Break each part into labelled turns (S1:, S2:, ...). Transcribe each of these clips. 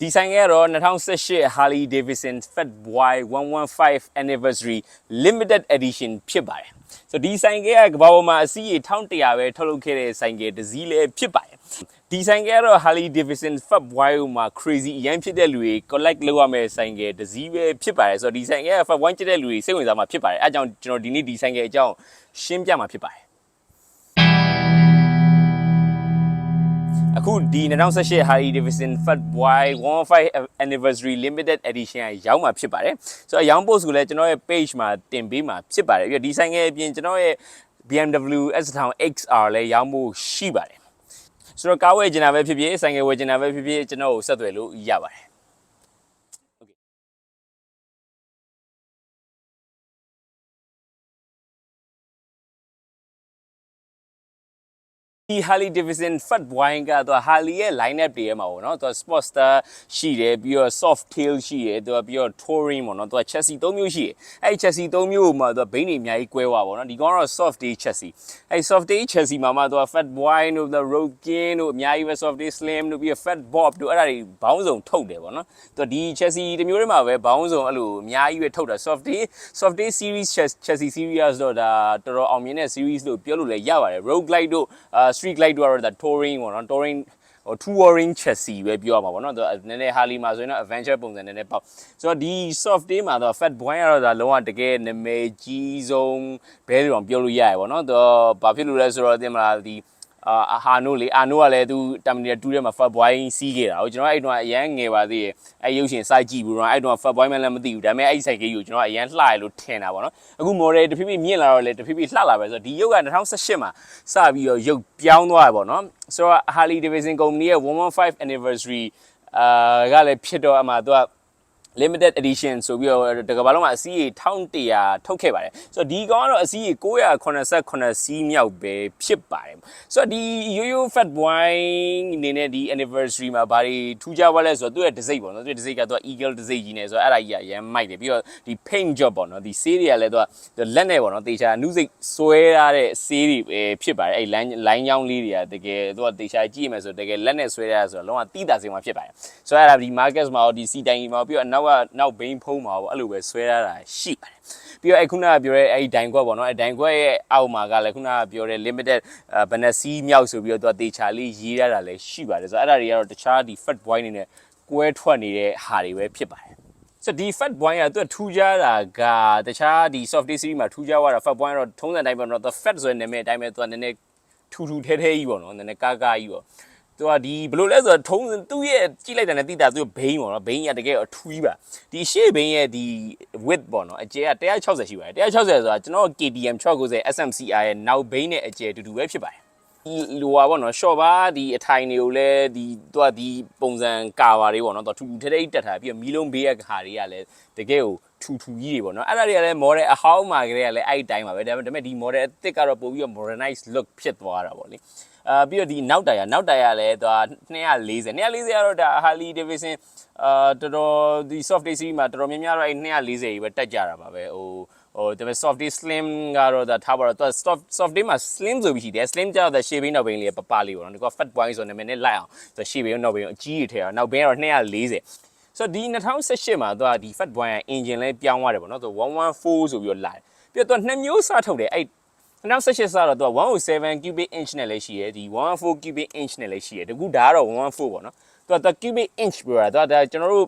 S1: ဒီဆိုင်ကတော့2018 Harley Davidson Fat Boy 115 Anniversary Limited Edition ဖြစ်ပါတယ်ဆိုတော့ဒီဆိုင်ကကဘာပေါ်မှာအစီးရေ1100ပဲထုတ်လုပ်ခဲ့တဲ့ဆိုင်ကတစ်စီးလည်းဖြစ်ပါတယ်ဒီဆိုင်ကတော့ Harley Davidson Fat Boy မှာ crazy အရင်ဖြစ်တဲ့လူတွေ collect လုပ်ရမယ့်ဆိုင်ကတစ်စီးပဲဖြစ်ပါတယ်ဆိုတော့ဒီဆိုင်က Fat Boy ချစ်တဲ့လူတွေစိတ်ဝင်စားမှာဖြစ်ပါတယ်အဲအကြောင်းကျွန်တော်ဒီနေ့ဒီဆိုင်ကအကြောင်းရှင်းပြမှာဖြစ်ပါတယ် အခုဒီ2018 Harley Davidson Fat Boy 115 Anniversary Limited Edition ကရောက်မှာဖြစ်ပါတယ်ဆိုတော့ရောင်း post ကိုလည်းကျွန်တော်ရဲ့ page မှာတင်ပေးမှာဖြစ်ပါတယ်ပြီးတော့ဒီဆိုင်ငယ်အပြင်ကျွန်တော်ရဲ့ BMW S1000 XR လည်းရောင်းဖို့ရှိပါတယ်ဆိုတော့ကားဝယ်ကျင်တာပဲဖြစ်ဖြစ်ဆိုင်ငယ်ဝယ်ကျင်တာပဲဖြစ်ဖြစ်ကျွန်တော်ကိုဆက်သွယ်လို့ရပါတယ် ဒီ Harley Davidson Fat Wine ကတော့ Harley ရဲ့ lineup တွေထဲမှာပေါ့နော်သူက Sportster ရှိတယ်ပြီးတော့ Soft Tail ရှိတယ်သူကပြီးတော့ Touring ပေါ့နော်သူက chassis ၃မျိုးရှိတယ်အဲ့ဒီ chassis ၃မျိုးမှာသူကဘိန်းတွေအများကြီးကွဲသွားပေါ့နော်ဒီကောင်ကတော့ Soft Tail chassis အဲ့ဒီ Soft Tail chassis မှာမှသူက Fat Wine တို့ The Road King တို့အများကြီးပဲ Soft Tail Slim တို့ပြီးတော့ Fat Bob တို့အဲ့ဒါတွေဘောင်းစုံထုတ်တယ်ပေါ့နော်သူကဒီ chassis တစ်မျိုးတည်းမှာပဲဘောင်းစုံအဲ့လိုအများကြီးပဲထုတ်တာ Soft Tail Soft Tail series chassis series တော့ဒါတော်တော်အောင်မြင်တဲ့ series လို့ပြောလို့လည်းရပါတယ် Road Glide တို့အာ street glide တို့ကတော့ဒါ touring ပေါ့နော် touring ဟို touring chassis ပဲပြောရမှာပေါ့နော်သူနည်းနည်း Harley မှာဆိုရင်တော့ adventure ပုံစံနည်းနည်းပေါ့ဆိုတော့ဒီ soft day မှာတော့ fat boy ကတော့ဒါလုံးဝတကယ်နာမည်ကြီးဆုံးဘဲလို့တော့ပြောလို့ရရပေါ့နော်သူဘာဖြစ်လို့လဲဆိုတော့တင်မလားဒီ အာဟာနိုလေအာနိုကလည်းသူတာမီနီ2ထဲမှာ fat boy စီးခဲ့တာဟိုကျွန်တော်အဲ့တုန်းကအရန်ငယ်ပါသေးရဲ့အဲ့ရုပ်ရှင်စိုက်ကြည့်ဘူးတော့အဲ့တုန်းက fat boy မှလည်းမသိဘူးဒါပေမဲ့အဲ့ဆိုင်ကြီးကိုကျွန်တော်အရန်လှရလို့ထင်တာပေါ့နော်အခု model တဖြည်းဖြည်းမြင့်လာတော့လေတဖြည်းဖြည်းလှလာပဲဆိုတော့ဒီရုပ်က2018မှာစပြီးတော့ရုပ်ပြောင်းသွားတယ်ပေါ့နော်ဆိုတော့ Harley Davidson Company ရဲ့115 anniversary အာကလည်းဖြစ်တော့အမှသူက limited edition ဆိုပြီးတော့တကဘာလုံးမှာအစီးရေ1100ထုတ်ခဲ့ပါတယ်ဆိုတော့ဒီကောင်ကတော့အစီးရေ988စီးမြောက်ပဲဖြစ်ပါတယ်ဆိုတော့ဒီ YoYo Fat Boy အနေနဲ့ဒီ anniversary မှာဘာတွေထူးခြားပါလဲဆိုတော့သူ့ရဲ့ဒစိမ့်ပေါ့နော်သူ့ရဲ့ဒစိမ့်ကသူက eagle ဒစိမ့်ကြီးနေဆိုတော့အဲ့ဒါကြီးကရမ်းမိုက်တယ်ပြီးတော့ဒီ paint job ပေါ့နော်ဒီဆေးတွေကလည်းသူကလက်နဲ့ပေါ့နော်တေချာနုစိတ်ဆွဲရတဲ့ဆေးတွေပဲဖြစ်ပါတယ်အဲ့ line line ချောင်းလေးတွေကတကယ်သူကတေချာကြည့်ရမယ်ဆိုတော့တကယ်လက်နဲ့ဆွဲရဆိုတော့လုံးဝတိတာစင်မှာဖြစ်ပါတယ်ဆိုတော့အဲ့ဒါဒီ market မှာဒီစီတိုင်ကြီးမှာပြီးတော့နောက်ကနောက်ဘိန်းဖုံးမှာပေါ့အဲ့လိုပဲဆွဲရတာရှိပါတယ်ပြီးတော့အဲ့ခုနကပြောတဲ့အဲ့ဒီဒိုင်ခွက်ပေါ့နော်အဲ့ဒိုင်ခွက်ရဲ့အောက်မှာကလည်းခုနကပြောတဲ့ limited ဘယ်နှစီးမြောက်ဆိုပြီးတော့သူကတေချာလေးရေးရတာလည်းရှိပါတယ်ဆိုတော့အဲ့ဒါတွေကတော့တခြားဒီ fat boy နေနဲ့ကွဲထွက်နေတဲ့ဟာတွေပဲဖြစ်ပါတယ်ဆိုတော့ဒီ fat boy ကသူကထူးခြားတာကတခြားဒီ soft series မှာထူးခြားသွားတာ fat boy ကတော့ထုံးစံတိုင်းပေါ့နော်သူ fat ဆိုတဲ့နာမည်အတိုင်းပဲသူကနည်းနည်းထူထူထဲထဲကြီးပေါ့နော်နည်းနည်းကားကားကြီးပေါ့ သူကဒီဘယ်လိုလဲဆိုတော့ထုံးသူ့ရဲ့ကြည့်လိုက်တာနဲ့တိတာသူ့ဘိန်းပေါ့နော်ဘိန်းကတကယ်အထူးပါဒီရှေ့ဘိန်းရဲ့ဒီ width ပေါ့နော်အကျယ်က160ရှိပါတယ်160ဆိုတာကျွန်တော် KTM 690 SMCR ရဲ့နောက်ဘိန်းနဲ့အကျယ်တူတူပဲဖြစ်ပါတယ်ဒီလိုပါပေါ့နော် short ပါဒီအထိုင်တွေကိုလည်းဒီသူကဒီပုံစံကာပါတွေပေါ့နော်သူထူထူထဲထဲတက်ထားပြီးတော့မီလုံးဘေးရဲ့ခါတွေကလည်းတကယ်ကိုထူထူကြီးတွေပေါ့နော်အဲ့ဒါတွေကလည်း model အဟောင်းမှာကလေးကလည်းအဲ့ဒီတိုင်းပါပဲဒါပေမဲ့ဒီ model အသစ်ကတော့ပို့ပြီးတော့ modernize look ဖြစ်သွားတာပေါ့လေ အာပြီးတော့ဒီနောက်တိုင်ရနောက်တိုင်ရလည်းသူက240 240ကတော့ဒါ Harley Davidson အာတော်တော်ဒီ soft day series မှာတော်တော်များများတော့အဲ့240ကြီးပဲတက်ကြတာပါပဲဟိုဟိုဒါပေမဲ့ soft day slim ကတော့ဒါထားပါတော့သူ soft soft day မှာ slim ဆိုပြီးရှိတယ် slim ကျတော့ shape နောက်ဘင်းလေးပပလေးပေါ့နော်ဒီက fat boy ဆိုနာမည်နဲ့လိုက်အောင်သူ shape နောက်ဘင်းအကြီးတွေထဲအောင်နောက်ဘင်းကတော့240ဆိုတော့ဒီ2018မှာသူကဒီ fat boy ရဲ့ engine လဲပြောင်းသွားတယ်ပေါ့နော်သူ114ဆိုပြီးတော့လာတယ်ပြီးတော့သူကနှစ်မျိုးစထုတ်တယ်အဲ့ 2018စတော့သူက107 cubic inch နဲ့လည်းရှိရယ်ဒီ114 cubic inch နဲ့လည်းရှိရယ်တကူဒါကတော့114ပေါ့နော်သူက cubic inch ပြောတာသူကဒါကျွန်တော်တို့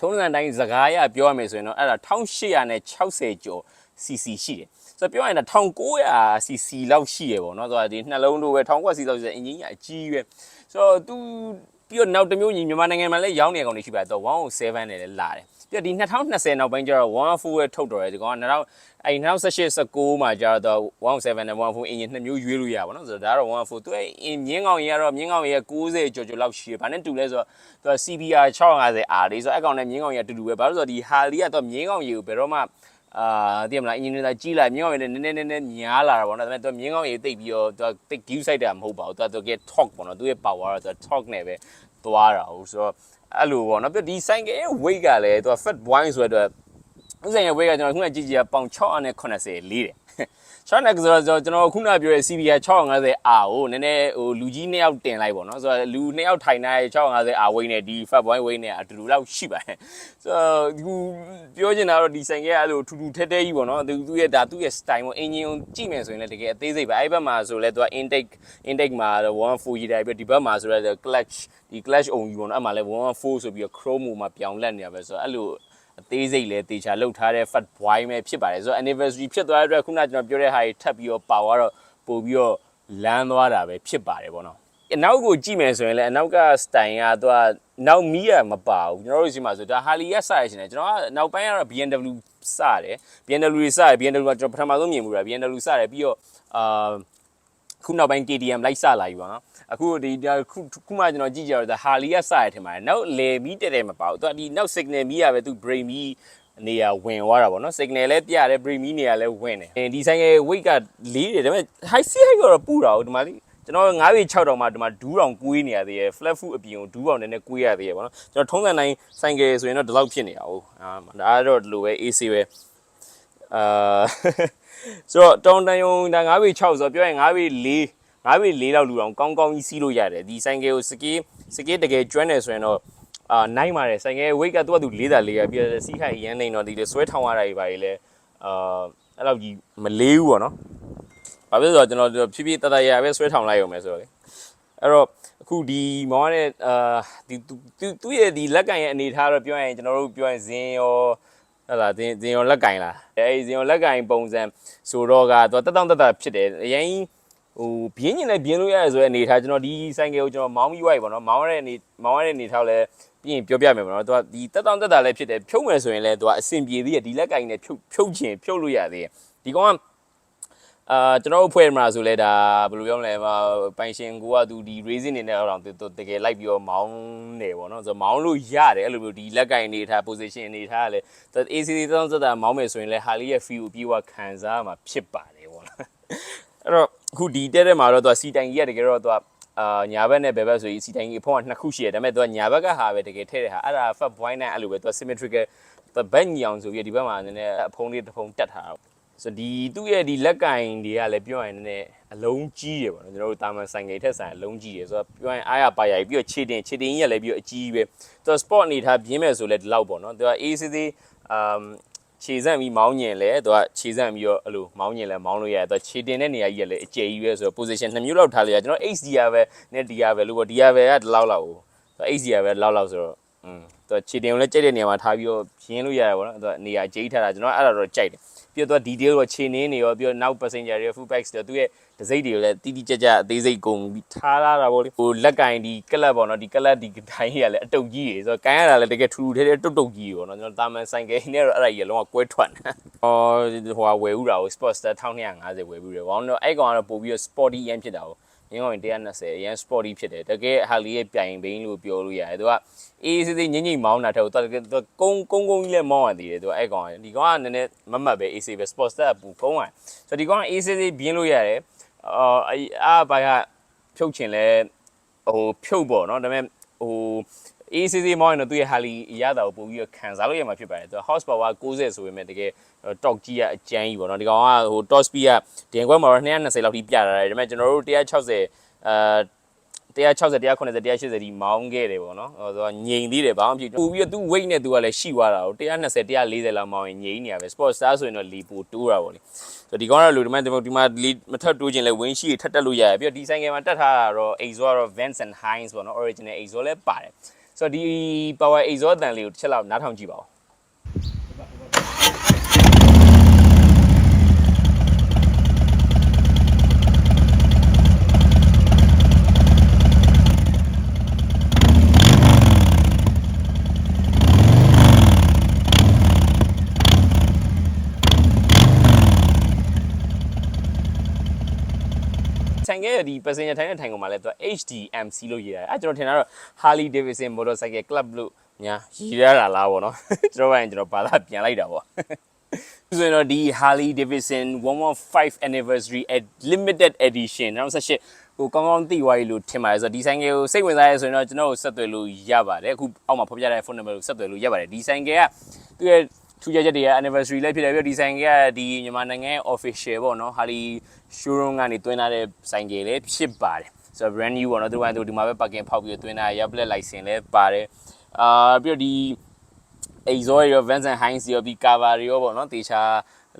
S1: ထုံးစံတိုင်းစကားရပြောရမယ်ဆိုရင်တော့အဲ့ဒါ1860ကျော် cc ရှိတယ်ဆိုတော့ပြောရရင် 1900 cc လောက်ရှိရယ်ပေါ့နော်သူကဒီနှလုံးတို့ပဲ 1900 cc လောက်ရှိတယ်အင်ဂျင်ကြီးအကြီးပဲဆိုတော့သူပြီးတော့နောက်တစ်မျိုးညီမြန်မာနိုင်ငံမှာလည်းရောင်းနေကောင်တွေရှိပါတယ်သူ107နဲ့လည်းလာတယ် ပြီးတော့ဒီ2020နောက်ပိုင်းကျတော့114ရဲ့ထုတ်တော်တယ်ဒီကောင်က2000အဲ2018 19မှာကျတော့107နဲ့114အင်ဂျင်နှစ်မျိုးရွေးလို့ရပါတော့ဆိုတော့ဒါကတော့114သူအင်မြင်းကောင်ကြီးကတော့မြင်းကောင်ကြီးက90ကျော်ကျော်လောက်ရှိတယ်။ဘာနဲ့တူလဲဆိုတော့သူက CBR 650R လေးဆိုတော့အကောင်နဲ့မြင်းကောင်ကြီးကတူတူပဲ။ဘာလို့ဆိုတော့ဒီ Harley ကတော့မြင်းကောင်ကြီးကိုဘယ်တော့မှအာသိရမလားအင်ဂျင်နီယာကြီးလာမြင်းကောင်ကြီးလည်းနည်းနည်းနည်းနည်းများလာတာပေါ့နော်ဒါပေမဲ့သူမြင်းကောင်ကြီးတိတ်ပြီးတော့သူကတိတ် view site တာမဟုတ်ပါဘူးသူကသူက talk ပေါ့နော်သူရဲ့ power ကသူ talk နဲ့ပဲသွားတာဟုတ်ဆိုတော့ အဲ့လိုပေါ့နော်ပြီးဒီဆိုင်ကရဲ့ weight ကလည်းသူက fat boy ဆိုတော့ဥစ္စာရဲ့ weight ကကျွန်တော်ခုနကြည့်ကြည့်ပေါင်680လေးတယ် short neck ဆိုတော့ကျွန်တော်ခုနပြောတဲ့ CBR 650R ကိုနည်းနည်းဟိုလူကြီးနှစ်ယောက်တင်လိုက်ပေါ့နော်ဆိုတော့လူနှစ်ယောက်ထိုင်နေတဲ့ 650R weight နဲ့ဒီ fat boy weight နဲ့အတူတူလောက်ရှိပါတယ်ဆိုတော့ဒီပြောချင်တာတော့ဒီဆိုင်ကအဲ့လိုထူထူထဲထဲကြီးပေါ့နော်သူသူရဲ့ဒါသူ့ရဲ့ style ပေါ့အင်ဂျင်ကိုကြည့်မယ်ဆိုရင်လည်းတကယ်အသေးစိတ်ပဲအဲ့ဘက်မှာဆိုလဲသူက intake intake မှာ14ရေးတယ်ပြီးဒီဘက်မှာဆိုလဲ clutch ဒီ clutch အုံကြီးပေါ့နော်အဲ့မှာလဲ14ဆိုပြီးတော့ chrome မှာပြောင်းလဲနေရပဲဆိုတော့အဲ့လို အသေးစိတ်လဲတေချာလောက်ထားတဲ့ fat boy ပဲဖြစ်ပါတယ်ဆိုတော့ anniversary ဖြစ်သွားတဲ့အတွက်ခုနကျွန်တော်ပြောတဲ့ဟာကြီးထပ်ပြီးတော့ပါသွားတော့ပို့ပြီးတော့လမ်းသွားတာပဲဖြစ်ပါတယ်ပေါ့နော်အနောက်ကိုကြည့်မယ်ဆိုရင်လည်းအနောက်က style ကသူကနောက်မီးရမပါဘူးကျွန်တော်တို့ဒီမှာဆိုဒါ Harley ရစရရှင်တယ်ကျွန်တော်ကနောက်ပိုင်းကတော့ BMW စတယ် BMW တွေစတယ် BMW ကကျွန်တော်ပထမဆုံးမြင်မှုတာ BMW စတယ်ပြီးတော့အာ ခုနောက်ပိုင်း KTM လိုက်စလာပြီပေါ့နော်အခုဒီခုခုမှကျွန်တော်ကြည့်ကြတော့ဒါ Harley ကစရထင်ပါတယ်နောက်လေမီးတက်တယ်မပါဘူးသူကဒီနောက် signal မီးရပဲသူ brake မီးနေရာဝင်သွားတာပေါ့နော် signal လည်းပြတယ် brake မီးနေရာလည်းဝင်တယ်ဒီဆိုင်က weight ကလေးတယ်ဒါပေမဲ့ high seat height ကတော့ပူတာဟုတ်ဒီမှာလေးကျွန်တော်9ပေ6တောင်မှဒီမှာဒူးတောင်ကွေးနေရသေးရယ် flat foot အပြင်ကိုဒူးအောင်နည်းနည်းကွေးရသေးရယ်ပေါ့နော်ကျွန်တော်ထုံးစံတိုင်းဆိုင်ကယ်ဆိုရင်တော့ဒီလောက်ဖြစ်နေတာဟုတ်အာဒါကတော့ဒီလိုပဲ AC ပဲအာ ဆိုတော့တောင်တန်ယုံဒါ9ပေ6ဆိုတော့ပြောရင်9ပေ4 9ပေ4လောက်လူအောင်ကောင်းကောင်းကြီးစီးလို့ရတယ်ဒီဆိုင်ကယ်ကိုစကေးစကေးတကယ်ကျွမ်းနေဆိုရင်တော့အာနိုင်ပါတယ်ဆိုင်ကယ် weight ကသူ့အတူလေးတာလေးရပြီးတော့စီးခိုင်ရမ်းနေတော့ဒီလေဆွဲထောင်ရတာကြီးပါလေလဲအာအဲ့လောက်ကြီးမလေးဘူးပေါ့နော်ဘာဖြစ်လို့ဆိုတော့ကျွန်တော်ဖြည်းဖြည်းတတရပဲဆွဲထောင်လိုက်ရုံပဲဆိုတော့လေအဲ့တော့အခုဒီမောင်းတဲ့အာဒီသူ့ရဲ့ဒီလက်ကင်ရဲ့အနေထားတော့ပြောရင်ကျွန်တော်တို့ပြောရင်ဇင်းရော ဟလာဇင်းဇင်းရောလက်ကင်လားအဲဒီဇင်းရောလက်ကင်ပုံစံဆိုတော့ကသူတက်တောင့်တက်တာဖြစ်တယ်အရင်ဟိုဘင်းညင်နဲ့ဘင်းလို့ရတယ်ဆိုတဲ့အနေထားကျွန်တော်ဒီဆိုင်ကယ်ကိုကျွန်တော်မောင်းပြီးွားပြီပေါ့နော်မောင်းရတဲ့အနေမောင်းရတဲ့အနေထားလဲပြီးရင်ပြောပြမယ်ပေါ့နော်သူကဒီတက်တောင့်တက်တာလည်းဖြစ်တယ်ဖြုတ်မယ်ဆိုရင်လည်းသူကအဆင်ပြေသေးတယ်ဒီလက်ကင်နဲ့ဖြုတ်ဖြုတ်ချင်ဖြုတ်လို့ရသေးတယ်ဒီကောင်က အာကျွန်တော်တို့ဖွဲ့မှာဆိုလဲဒါဘယ်လိုပြောမလဲပိုင်ရှင်ကိုကသူဒီ racing နေနဲ့တော့သူတကယ်လိုက်ပြီးတော့မောင်းနေပေါ့နော်ဆိုတော့မောင်းလို့ရတယ်အဲ့လိုမျိုးဒီလက်ကင်နေထား position အနေထားကလည်း ACC တောင်းစတာမောင်းမယ်ဆိုရင်လဲ Harley ရဲ့ feel ကိုပြေဝခံစားမှာဖြစ်ပါတယ်ပေါ့နော်အဲ့တော့အခုဒီတဲ့တဲ့မှာတော့သူကစီတိုင်ကြီးကတကယ်တော့သူကအာညာဘက်နဲ့ဘယ်ဘက်ဆိုရင်စီတိုင်ကြီးအဖုံးကနှစ်ခုရှိတယ်ဒါပေမဲ့သူကညာဘက်ကဟာပဲတကယ်ထည့်တဲ့ဟာအဲ့ဒါ fat boy နဲ့အဲ့လိုပဲသူက symmetrical သူဘက်ညီအောင်ဆိုပြီးဒီဘက်မှာနည်းနည်းအဖုံးလေးတစ်ဖုံးတက်ထားတာ ဆိုဒီသူ့ရဲ့ဒီလက်ကင်တွေကလည်းပြောရင်နည်းနည်းအလုံးကြီးတယ်ပေါ့နော်ကျွန်တော်တို့တာမန်ဆိုင်ငယ်ထက်ဆိုင်အလုံးကြီးတယ်ဆိုတော့ပြောရင်အားရပါရပြီးတော့ခြေတင်ခြေတင်ကြီးကလည်းပြီးတော့အကြီးပဲသူက sport အနေထားပြင်းမဲ့ဆိုလဲဒီလောက်ပေါ့နော်သူက ACC အမ်ခြေစမ်းပြီးမောင်းညင်လဲသူကခြေစမ်းပြီးတော့အဲ့လိုမောင်းညင်လဲမောင်းလို့ရတယ်သူကခြေတင်တဲ့နေရာကြီးကလည်းအကျယ်ကြီးပဲဆိုတော့ position နှစ်မျိုးလောက်ထားလိုက်ရကျွန်တော် HDR ပဲနဲ့ DR ပဲလို့ပေါ့ DR ပဲကဒီလောက်လောက်ကိုသူ HDR ပဲလောက်လောက်ဆိုတော့ อืมသူခြေတင်ကိုလည်းကြိုက်တဲ့နေရာမှာထားပြီးတော့ရင်းလို့ရတယ်ပေါ့နော်သူကနေရာဂျိတ်ထားတာကျွန်တော်အဲ့ဒါတော့ကြိုက်တယ်ပြီးတော့ detail တော့ခြေနင်းနေရောပြီးတော့နောက် passenger တွေ full backs တွေသူရဲ့ဒစိမ့်တွေကိုလည်းတီးတီးကြကြအသေးစိတ်ကုန်ပြီးထားလာတာပေါ့လေဟိုလက်ကင်ဒီကလပ်ပေါ့နော်ဒီကလပ်ဒီတိုင်းကြီးကလည်းအတုပ်ကြီးတွေဆိုတော့ကန်ရတာလည်းတကယ်ထူထူထဲထဲတုတ်တုတ်ကြီးပေါ့နော်ကျွန်တော်တာမန်ဆိုင်ကယ်နဲ့တော့အဲ့ဒါကြီးလုံးဝကွဲထွက်နေအော်ဟိုဟာဝယ်ဥတာကို Sportster 1250ဝယ်ပြီးတယ်ဘောင်းတော့အဲ့ကောင်ကတော့ပို့ပြီးတော့ sporty ရမ်းဖြစ်တာကို ငင်းကောင်120အရင် sporty ဖြစ်တယ်တကယ်ဟာလီရဲ့ပြိုင်ဘိန်းလို့ပြောလို့ရတယ်သူကအေးစစ်စစ်ညင်ညင်မောင်းတာတဲ့သူကကုန်းကုန်းကုန်းကြီးလည်းမောင်းရသေးတယ်သူကအဲ့ကောင်ဒီကောင်ကနည်းနည်းမမတ်ပဲ AC ပဲ Sportster ပူကုန်းရဆိုတော့ဒီကောင်ကအေးစစ်စစ်ပြင်းလို့ရတယ်အော်အာဘာကဖြုတ်ချင်လဲဟိုဖြုတ်ပေါ့နော်ဒါပေမဲ့ဟို ACC မောင်းရင်တော့သူရဲ့ Harley ရတာကိုပို့ပြီးတော့ခံစားလို့ရမှာဖြစ်ပါတယ်သူ horsepower 60ဆိုပေမဲ့တကယ် torque ကြီးကအကျန်းကြီးပေါ့နော်ဒီကောင်ကဟို top speed ကဒင်ခွဲမှာတော့220လောက်ထိပြတာတယ်ဒါပေမဲ့ကျွန်တော်တို့160အာ160 190 180ဒီမောင်းခဲ့တယ်ပေါ့နော်ဟိုသူကငြိမ်သေးတယ်ဘာမှမဖြစ်ဘူးပြီးတော့သူ weight နဲ့သူကလည်းရှိသွားတာကို120 140လောက်မောင်းရင်ငြိမ်နေရပဲ sport star ဆိုရင်တော့လီပိုတိုးတာပေါ့လေဆိုဒီကောင်ကတော့လူဒီမှာဒီမှာလီမထပ်တိုးခြင်းလဲဝင်းရှိထပ်တက်လို့ရတယ်ပြီးတော့ဒီဆိုင်ကယ်မှာတက်ထားတာတော့ exhaust ကတော့ Vance and Hines ပေါ့နော် original exhaust လည်းပါတယ် ဆိုတော့ဒီ power exhaust တန်လေးကိုတစ်ချက်လောက်နားထောင်ကြည့်ပါဦး ဆိုင်ကဒီ passenger ထိုင်တဲ့ထိုင်ကုန်မှာလဲသူက HDMC လို့ရေးရတယ်အဲကျွန်တော်ထင်တာတော့ Harley Davidson Motorcycle Club လို့ညာရေးရတာလားပေါ့နော်ကျွန်တော်ပိုင်းကျွန်တော်ဘာသာပြန်လိုက်တာပေါ့ဆိုရင်တော့ဒီ Harley Davidson 115 anniversary limited edition 2018ကိုကောင်းကောင်းသိသွားပြီလို့ထင်ပါတယ်ဆိုတော့ဒီဆိုင်ကယ်ကိုစိတ်ဝင်စားရဲဆိုရင်တော့ကျွန်တော်ကိုဆက်သွယ်လို့ရပါတယ်အခုအောက်မှာဖော်ပြတဲ့ phone number ကိုဆက်သွယ်လို့ရပါတယ်ဒီဆိုင်ကယ်ကသူရဲ့ ထူးခြားချက်တွေက anniversary လည်းဖြစ်တယ်ပြီးတော့ဒီဆိုင်ကဒီမြန်မာနိုင်ငံရဲ့ official ပေါ့နော် Harley showroom ကနေတွင်းထားတဲ့ဆိုင်ကလည်းဖြစ်ပါတယ်ဆိုတော့ brand new ပေါ့နော်သူကသူဒီမှာပဲ parking ဖောက်ပြီးတော့တွင်းထားရ plate license လည်းပါတယ်အာပြီးတော့ဒီ exhaust ရော Vans and Hines ရောဒီ cover တွေရောပေါ့နော်တေချာ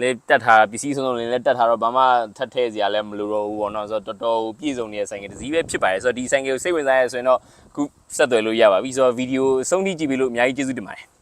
S1: လေးတက်ထားပစ္စည်းစုံစုံလေးလည်းတက်ထားတော့ဘာမှထပ်ထည့်စရာလည်းမလိုတော့ဘူးပေါ့နော်ဆိုတော့တော်တော်ပြည့်စုံနေတဲ့ဆိုင်ကတစ်စီးပဲဖြစ်ပါတယ်ဆိုတော့ဒီဆိုင်ကိုစိတ်ဝင်စားရဆိုရင်တော့အခုဆက်သွယ်လို့ရပါပြီဆိုတော့ဗီဒီယိုအဆုံးထိကြည့်ပြီးလို့အများကြီးကျေးဇူးတင်ပါတယ်တက်တာ